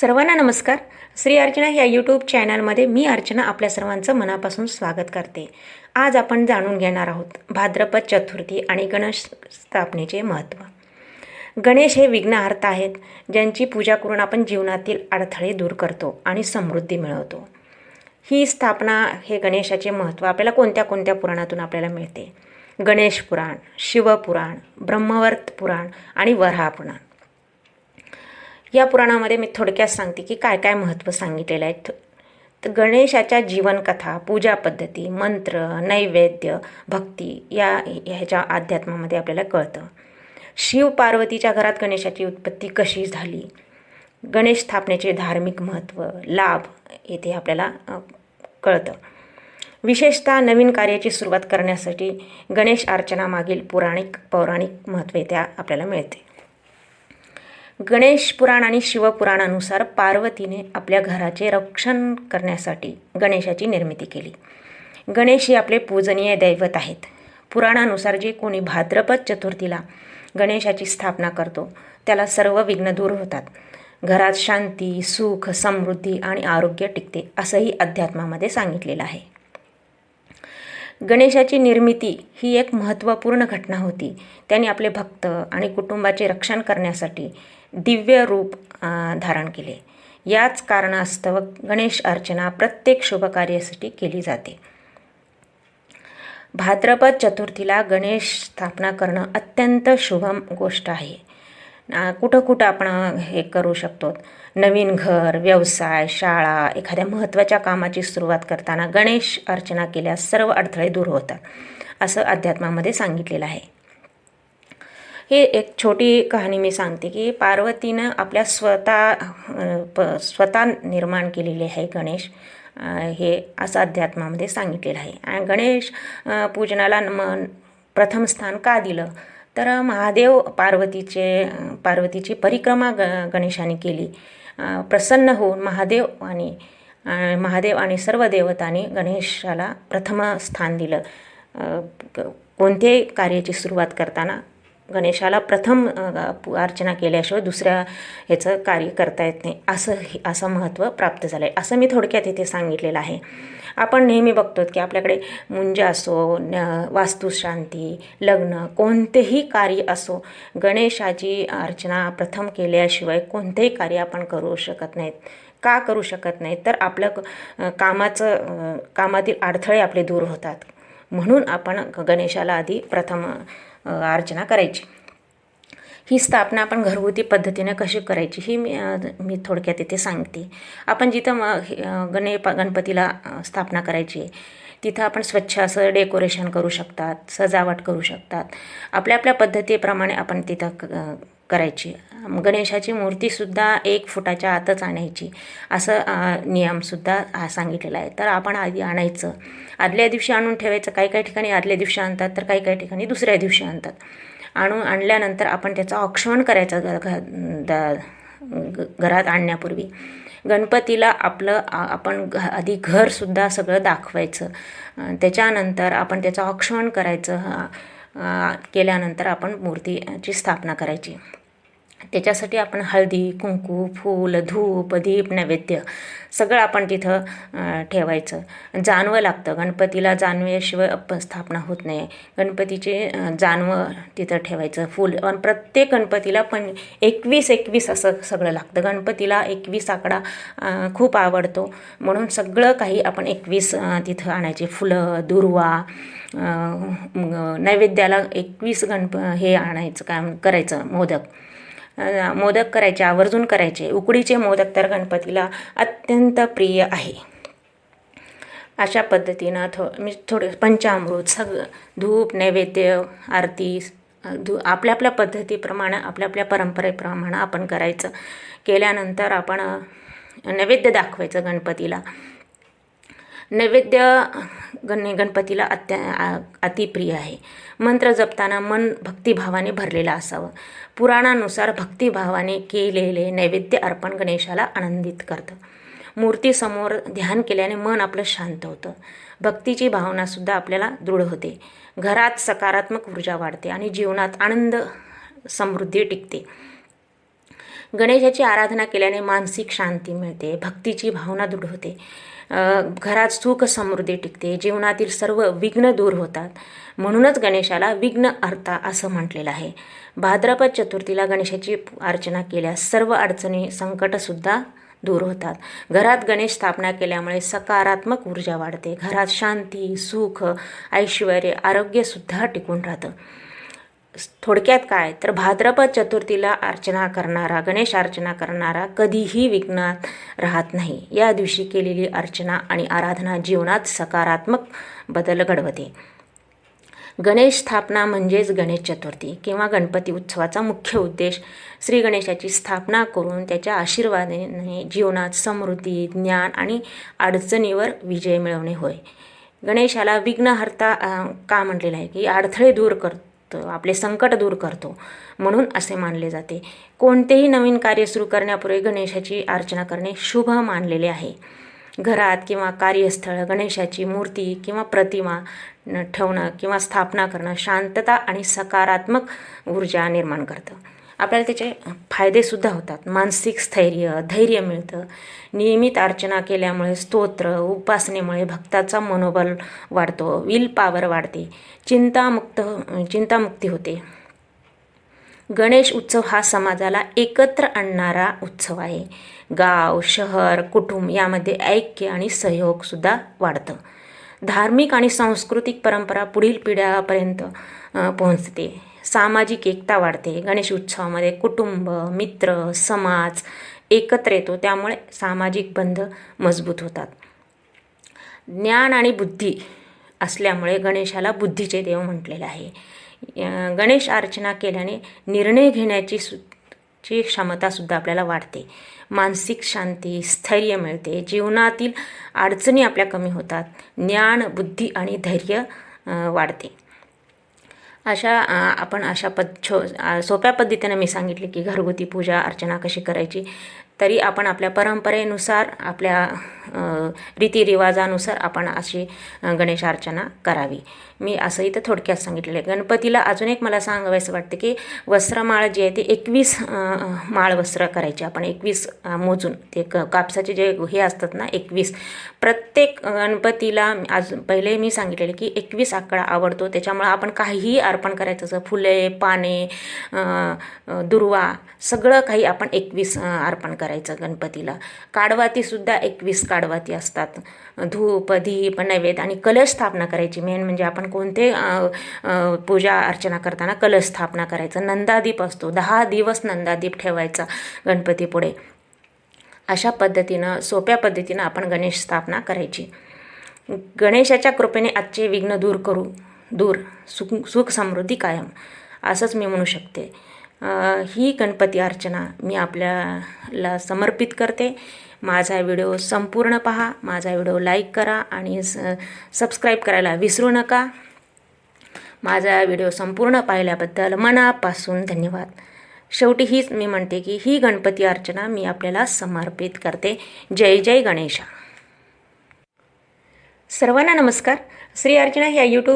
सर्वांना नमस्कार. श्री अर्चना या यूट्यूब चॅनलमध्ये मी अर्चना आपल्या सर्वांचं मनापासून स्वागत करते. आज आपण जाणून घेणार आहोत भाद्रपद चतुर्थी आणि गणेश स्थापनेचे महत्त्व. गणेश हे विघ्नहर्त आहेत ज्यांची पूजा करून आपण जीवनातील अडथळे दूर करतो आणि समृद्धी मिळवतो. ही स्थापना हे गणेशाचे महत्त्व आपल्याला कोणत्या कोणत्या पुराणातून आपल्याला मिळते? गणेश पुराण शिवपुराण ब्रह्मवर्त पुराण आणि वराह पुराण. या पुराणामध्ये मी थोडक्यात सांगते की काय काय महत्त्व सांगितलेलं आहे. तर गणेशाच्या जीवनकथा पूजा पद्धती मंत्र नैवेद्य भक्ती या ह्याच्या अध्यात्मामध्ये आपल्याला कळतं. शिव पार्वतीच्या घरात गणेशाची उत्पत्ती कशी झाली? गणेश स्थापनेचे धार्मिक महत्त्व लाभ येथे आपल्याला कळतं. विशेषतः नवीन कार्याची सुरुवात करण्यासाठी गणेश अर्चनामागील पुराणिक पौराणिक महत्त्व त्या आपल्याला मिळते. गणेश पुराण आणि शिवपुराणानुसार पार्वतीने आपल्या घराचे रक्षण करण्यासाठी गणेशाची निर्मिती केली. गणेश हे आपले पूजनीय दैवत आहेत. पुराणानुसार जे कोणी भाद्रपद चतुर्थीला गणेशाची स्थापना करतो त्याला सर्व विघ्न दूर होतात. घरात शांती सुख समृद्धी आणि आरोग्य टिकते असंही अध्यात्मामध्ये सांगितलेलं आहे. गणेशाची निर्मिती ही एक महत्त्वपूर्ण घटना होती. त्याने आपले भक्त आणि कुटुंबाचे रक्षण करण्यासाठी दिव्य रूप धारण केले. याच कारणास्तव गणेश अर्चना प्रत्येक शुभकार्यासाठी केली जाते. भाद्रपद चतुर्थीला गणेश स्थापना करणं अत्यंत शुभम गोष्ट आहे. कुठं कुठं आपण हे करू शकतो. नवीन घर व्यवसाय शाळा एखाद्या महत्त्वाच्या कामाची सुरुवात करताना गणेश अर्चना केल्यास सर्व अडथळे दूर होतात असं अध्यात्मामध्ये सांगितलेलं आहे. हे एक छोटी कहाणी मी सांगते की पार्वतीनं आपल्या स्वतः प स्वतः निर्माण केलेली आहे गणेश हे असं अध्यात्मामध्ये सांगितलेलं आहे. आणि गणेश पूजनाला म प्रथम स्थान का दिलं? तर महादेव पार्वतीचे पार्वतीची परिक्रमा ग गणेशाने केली. प्रसन्न होऊन महादेव आणि महादेव आणि सर्व देवतांनी गणेशाला प्रथम स्थान दिलं. कोणत्याही कार्याची सुरुवात करताना गणेशाला प्रथम अर्चना केल्याशिवाय दुसऱ्या ह्याचं कार्य करता येत नाही. असं असं महत्त्व प्राप्त झालं आहे असं मी थोडक्यात इथे सांगितलेलं आहे. आपण नेहमी बघतो की आपल्याकडे मुंज असो न वास्तुशांती लग्न कोणतेही कार्य असो गणेशाची अर्चना प्रथम केल्याशिवाय कोणतेही कार्य आपण करू शकत नाहीत. का करू शकत नाही तर आपलं कामाचं कामातील अडथळे आपले दूर होतात. म्हणून आपण गणेशाला आधी प्रथम अर्चना करायची. ही स्थापना आपण घरगुती पद्धतीने कशी करायची ही मी मी थोडक्यात इथे सांगते. आपण जिथं म हे, गणे गणपतीला स्थापना करायची आहे तिथं आपण स्वच्छ असं डेकोरेशन करू शकतात सजावट करू शकतात. आपल्या आपल्या पद्धतीप्रमाणे आपण तिथं क- करायची. गणेशाची मूर्तीसुद्धा एक फुटाच्या आतच आणायची असं नियमसुद्धा हा सांगितलेला आहे. तर आपण आधी आणायचं. आदल्या दिवशी आणून ठेवायचं. काही काही ठिकाणी आदल्या दिवशी आणतात तर काही काही ठिकाणी दुसऱ्या दिवशी आणतात. आणून आणल्यानंतर आपण त्याचं औक्षण करायचं घ घरात आणण्यापूर्वी. गणपतीला आपलं आपण घ आधी घरसुद्धा सगळं दाखवायचं. त्याच्यानंतर आपण त्याचं औक्षण करायचं केल्यानंतर आपण मूर्तीची स्थापना करायची. त्याच्यासाठी आपण हळदी कुंकू फूल धूप दीप नैवेद्य सगळं आपण तिथं ठेवायचं. जानवं लागतं. गणपतीला जानव्याशिवाय आपण स्थापना होत नाही. गणपतीचे जानवं तिथं ठेवायचं. फूल आणि प्रत्येक गणपतीला पण एकवीस एकवीस असं सगळं लागतं. गणपतीला एकवीस आकडा खूप आवडतो. म्हणून सगळं काही आपण एकवीस तिथं आणायचे. फुलं दुर्वा नैवेद्याला एकवीस गणप हे आणायचं काय करायचं मोदक. मोदक करायचे आवर्जून करायचे. उकडीचे मोदक तर गणपतीला अत्यंत प्रिय आहे. अशा पद्धतीनं थो मी थोडे पंचामृत सगळं धूप नैवेद्य आरती धू आपल्या आपल्या पद्धतीप्रमाणे आपल्या आपल्या परंपरेप्रमाणे आपण करायचं. केल्यानंतर आपण नैवेद्य दाखवायचं गणपतीला. नैवेद्य गण गणपतीला अत्या अतिप्रिय आहे. मंत्र जपताना मन भक्तिभावाने भरलेलं असावं. पुराणानुसार भक्तिभावाने केलेले नैवेद्य अर्पण गणेशाला आनंदित करतं. मूर्तीसमोर ध्यान केल्याने मन आपलं शांत होतं. भक्तीची भावनासुद्धा आपल्याला दृढ होते. घरात सकारात्मक ऊर्जा वाढते आणि जीवनात आनंद समृद्धी टिकते. गणेशाची आराधना केल्याने मानसिक शांती मिळते. भक्तीची भावना दृढ होते. घरात सुख समृद्धी टिकते जीवनातील सर्व विघ्न दूर होतात. म्हणूनच गणेशाला विघ्न अर्था असं म्हटलेलं आहे. भाद्रपद चतुर्थीला गणेशाची अर्चना केल्यास सर्व अडचणी संकटसुद्धा दूर होतात. घरात गणेश स्थापना केल्यामुळे सकारात्मक ऊर्जा वाढते. घरात शांती सुख ऐश्वर आरोग्यसुद्धा टिकून राहतं. थोडक्यात काय? तर भाद्रपद चतुर्थीला अर्चना करणारा गणेश अर्चना करणारा कधीही विघ्नात राहत नाही. या दिवशी केलेली अर्चना आणि आराधना जीवनात सकारात्मक बदल घडवते. गणेश स्थापना म्हणजेच गणेश चतुर्थी किंवा गणपती उत्सवाचा मुख्य उद्देश श्री गणेशाची स्थापना करून त्याच्या आशीर्वादाने जीवनात समृद्धी ज्ञान आणि अडचणीवर विजय मिळवणे होय. गणेशाला विघ्नहर्ता का म्हटलेलं आहे की अडथळे दूर करतो? आपले संकट दूर करतो. म्हणून असे मानले जाते. कोणतेही नवीन कार्य सुरू करण्यापूर्वी गणेशाची अर्चना करणे शुभ मानलेले आहे. घरात किंवा कार्यस्थळ गणेशाची मूर्ती किंवा प्रतिमा ठेवणं किंवा स्थापना करणं शांतता आणि सकारात्मक ऊर्जा निर्माण करतं. आपल्याला त्याचे फायदेसुद्धा होतात. मानसिक स्थैर्य धैर्य मिळतं. नियमित अर्चना केल्यामुळे स्तोत्र उपासनेमुळे भक्ताचा मनोबल वाढतो विल पॉवर वाढते चिंतामुक्त चिंतामुक्ती होते. गणेश उत्सव हा समाजाला एकत्र आणणारा उत्सव आहे. गाव शहर कुटुंब यामध्ये ऐक्य आणि सहयोगसुद्धा वाढतं. धार्मिक आणि सांस्कृतिक परंपरा पुढील पिढ्यापर्यंत पोहोचते. सामाजिक एकता वाढते. गणेश उत्सवामध्ये कुटुंब मित्र समाज एकत्र येतो. त्यामुळे सामाजिक बंध मजबूत होतात. ज्ञान आणि बुद्धी असल्यामुळे गणेशाला बुद्धीचे देव म्हटलेले आहे. गणेश अर्चना केल्याने निर्णय घेण्याची सु ची क्षमतासुद्धा आपल्याला वाढते. मानसिक शांती स्थैर्य मिळते. जीवनातील अडचणी आपल्या कमी होतात. ज्ञान बुद्धी आणि धैर्य वाढते. अशा आपण अशा पद छो सोप्या पद्धतीनं मी सांगितले की घरगुती पूजा अर्चना कशी करायची तरी आपण आपल्या परंपरेनुसार आपल्या रीतिरिवाजानुसार आपण अशी गणेश अर्चना करावी. मी असं इथं थोडक्यात सांगितलेलं आहे गणपतीला अजून एक मला सांगावंसं वाटतं की वस्त्रमाळ जी आहे ते एकवीस माळ वस्त्र करायचे आपण. एकवीस मोजून. ते क कापसाचे जे हे असतात ना एकवीस. प्रत्येक गणपतीला आज पहिले मी सांगितलेले की एकवीस आकडा आवडतो. त्याच्यामुळे आपण काहीही अर्पण करायचं असं फुले पाने दुर्वा सगळं काही आपण एकवीस अर्पण करायचं गणपतीला. काडवातीसुद्धा एकवीस काडवाती असतात. धूप दीप नैवेद्य आणि कलश स्थापना करायची. मेन म्हणजे आपण कोणते पूजा अर्चना करताना कलश स्थापना करायचं. नंदादीप असतो. दहा दिवस नंदादीप ठेवायचा गणपतीपुढे. अशा पद्धतीनं सोप्या पद्धतीनं आपण गणेश स्थापना करायची. गणेशाच्या कृपेने आजचे विघ्न दूर करू. दूर. सुख सुख समृद्धी कायम. असंच मी म्हणू शकते. ही गणपती अर्चना मी आपल्याला समर्पित करते. माझा व्हिडिओ संपूर्ण पहा माझा व्हिडिओ लाईक करा आणि स सबस्क्राईब करायला विसरू नका. माझा व्हिडिओ संपूर्ण पाहिल्याबद्दल मनापासून धन्यवाद. शेवटी हीच मी म्हणते की ही गणपती अर्चना मी आपल्याला समर्पित करते. जय जय गणेशा. सर्वांना नमस्कार. श्री अर्चना ह्या यूट्यूब